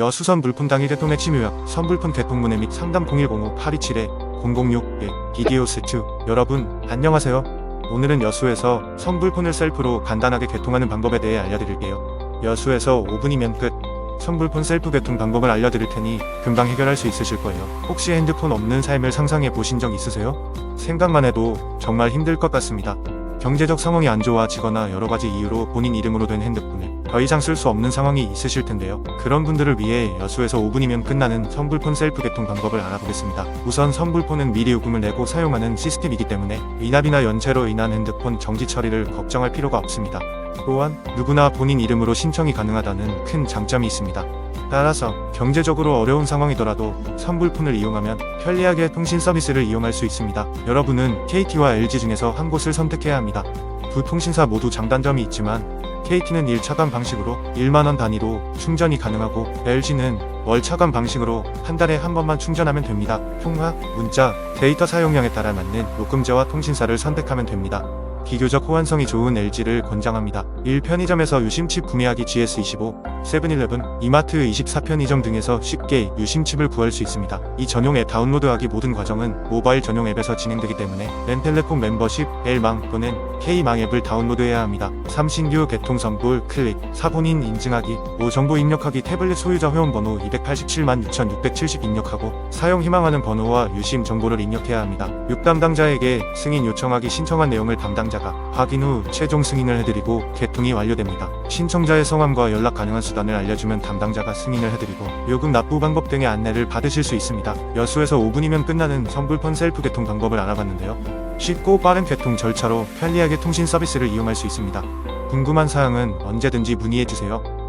여수선 물품 당일 개통 핵심 요약 선불품 개통 문의 및 상담 010-8271-0061 비디오스2 여러분 안녕하세요. 오늘은 여수에서 선불폰을 셀프로 간단하게 개통하는 방법에 대해 알려드릴게요. 여수에서 5분이면 끝. 선불폰 셀프 개통 방법을 알려드릴 테니 금방 해결할 수 있으실 거예요. 혹시 핸드폰 없는 삶을 상상해 보신 적 있으세요? 생각만 해도 정말 힘들 것 같습니다. 경제적 상황이 안 좋아지거나 여러 가지 이유로 본인 이름으로 된 핸드폰을 더 이상 쓸 수 없는 상황이 있으실 텐데요. 그런 분들을 위해 여수에서 5분이면 끝나는 선불폰 셀프 개통 방법을 알아보겠습니다. 우선 선불폰은 미리 요금을 내고 사용하는 시스템이기 때문에 미납이나 연체로 인한 핸드폰 정지 처리를 걱정할 필요가 없습니다. 또한 누구나 본인 이름으로 신청이 가능하다는 큰 장점이 있습니다. 따라서 경제적으로 어려운 상황이더라도 선불폰을 이용하면 편리하게 통신 서비스를 이용할 수 있습니다. 여러분은 KT와 LG 중에서 한 곳을 선택해야 합니다. 두 통신사 모두 장단점이 있지만 KT는 1차관 방식으로 1만원 단위로 충전이 가능하고 LG는 월차관 방식으로 한 달에 한 번만 충전하면 됩니다. 통화, 문자, 데이터 사용량에 따라 맞는 요금제와 통신사를 선택하면 됩니다. 비교적 호환성이 좋은 LG를 권장합니다. 1 편의점에서 유심칩 구매하기 GS25, 세븐일레븐, 이마트 24편의점 등에서 쉽게 유심칩을 구할 수 있습니다. 이 전용 앱 다운로드하기 모든 과정은 모바일 전용 앱에서 진행되기 때문에 렌텔레폼 멤버십, L망 또는 K망 앱을 다운로드해야 합니다. 3신규 개통 선불 클릭, 사본인 인증하기, 5 정보 입력하기 태블릿 소유자 회원번호 287만 6670 입력하고 사용 희망하는 번호와 유심 정보를 입력해야 합니다. 6 담당자에게 승인 요청하기 신청한 내용을 담당자가 확인 후 최종 승인을 해드리고 개통이 완료됩니다. 신청자의 성함과 연락 가능한 수단을 알려주면 담당자가 승인을 해드리고 요금 납부 방법 등의 안내를 받으실 수 있습니다. 여수에서 5분이면 끝나는 선불폰 셀프 개통 방법을 알아봤는데요. 쉽고 빠른 개통 절차로 편리하게 통신 서비스를 이용할 수 있습니다. 궁금한 사항은 언제든지 문의해주세요.